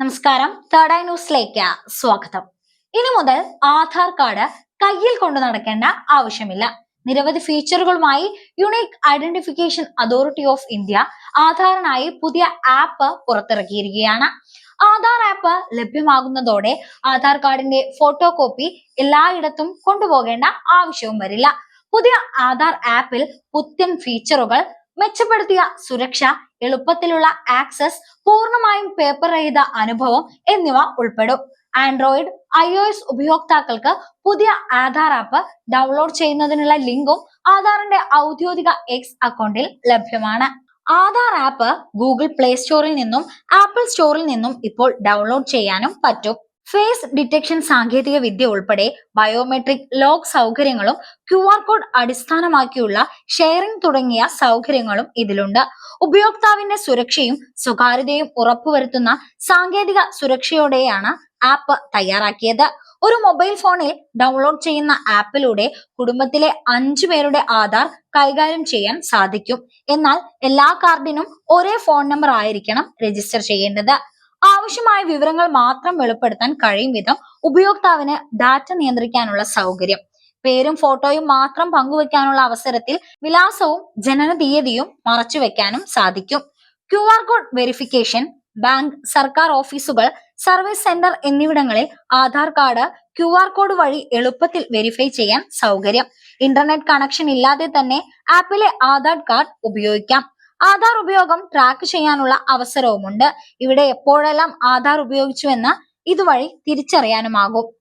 നമസ്കാരം. Third eye ന്യൂസിലേക്ക് സ്വാഗതം. ഇനി മുതൽ ആധാർ കാർഡ് കയ്യിൽ കൊണ്ടു നടക്കേണ്ട ആവശ്യമില്ല. നിരവധി ഫീച്ചറുകളുമായി unique identification authority of India ആധാറിനായി പുതിയ ആപ്പ് പുറത്തിറക്കിയിരിക്കുകയാണ്. ആധാർ ആപ്പ് ലഭ്യമാകുന്നതോടെ ആധാർ കാർഡിന്റെ ഫോട്ടോ കോപ്പി എല്ലായിടത്തും കൊണ്ടുപോകേണ്ട ആവശ്യവും വരില്ല. പുതിയ ആധാർ ആപ്പിൽ പുത്തൻ ഫീച്ചറുകൾ മെച്ചപ്പെടുത്തിയ സുരക്ഷ എളുപ്പത്തിലുള്ള ആക്സസ് പൂർണമായും പേപ്പർ രഹിത അനുഭവം എന്നിവ ഉൾപ്പെടും. ആൻഡ്രോയിഡ് ഐ ഒ എസ് ഉപയോക്താക്കൾക്ക് പുതിയ ആധാർ ആപ്പ് ഡൗൺലോഡ് ചെയ്യുന്നതിനുള്ള ലിങ്കും ആധാറിന്റെ ഔദ്യോഗിക എക്സ് അക്കൗണ്ടിൽ ലഭ്യമാണ്. ആധാർ ആപ്പ് ഗൂഗിൾ പ്ലേ സ്റ്റോറിൽ നിന്നും ആപ്പിൾ സ്റ്റോറിൽ നിന്നും ഇപ്പോൾ ഡൗൺലോഡ് ചെയ്യാനും പറ്റും. ഫേസ് ഡിറ്റക്ഷൻ സാങ്കേതിക വിദ്യ ഉൾപ്പെടെ ബയോമെട്രിക് ലോക്ക് സൗകര്യങ്ങളും ക്യു ആർ കോഡ് അടിസ്ഥാനമാക്കിയുള്ള ഷെയറിംഗ് തുടങ്ങിയ സൗകര്യങ്ങളും ഇതിലുണ്ട്. ഉപയോക്താവിന്റെ സുരക്ഷയും സ്വകാര്യതയും ഉറപ്പുവരുത്തുന്ന സാങ്കേതിക സുരക്ഷയോടെയാണ് ആപ്പ് തയ്യാറാക്കിയത്. ഒരു മൊബൈൽ ഫോണിൽ ഡൗൺലോഡ് ചെയ്യുന്ന ആപ്പിലൂടെ കുടുംബത്തിലെ അഞ്ചു പേരുടെ ആധാർ കൈകാര്യം ചെയ്യാൻ സാധിക്കും. എന്നാൽ എല്ലാ കാർഡിനും ഒരേ ഫോൺ നമ്പർ ആയിരിക്കണം രജിസ്റ്റർ ചെയ്യേണ്ടത്. ആവശ്യമായ വിവരങ്ങൾ മാത്രം വെളിപ്പെടുത്താൻ കഴിയും വിധം ഉപയോക്താവിന് ഡാറ്റ നിയന്ത്രിക്കാനുള്ള സൗകര്യം. പേരും ഫോട്ടോയും മാത്രം പങ്കുവെക്കാനുള്ള അവസരത്തിൽ വിലാസവും ജനന തീയതിയും മറച്ചുവെക്കാനും സാധിക്കും. Q R code verification bank സർക്കാർ ഓഫീസുകൾ സർവീസ് സെന്റർ എന്നിവിടങ്ങളിൽ Aadhaar card Q R code വഴി എളുപ്പത്തിൽ വെരിഫൈ ചെയ്യാൻ സൗകര്യം. ഇന്റർനെറ്റ് കണക്ഷൻ ഇല്ലാതെ തന്നെ ആപ്പിലെ ആധാർ കാർഡ് ഉപയോഗിക്കാം. ആധാർ ഉപയോഗം ട്രാക്ക് ചെയ്യാനുള്ള അവസരവുമുണ്ട്. ഇവിടെ എപ്പോഴെല്ലാം ആധാർ ഉപയോഗിച്ചുവെന്ന് ഇതുവഴി തിരിച്ചറിയാനുമാകും.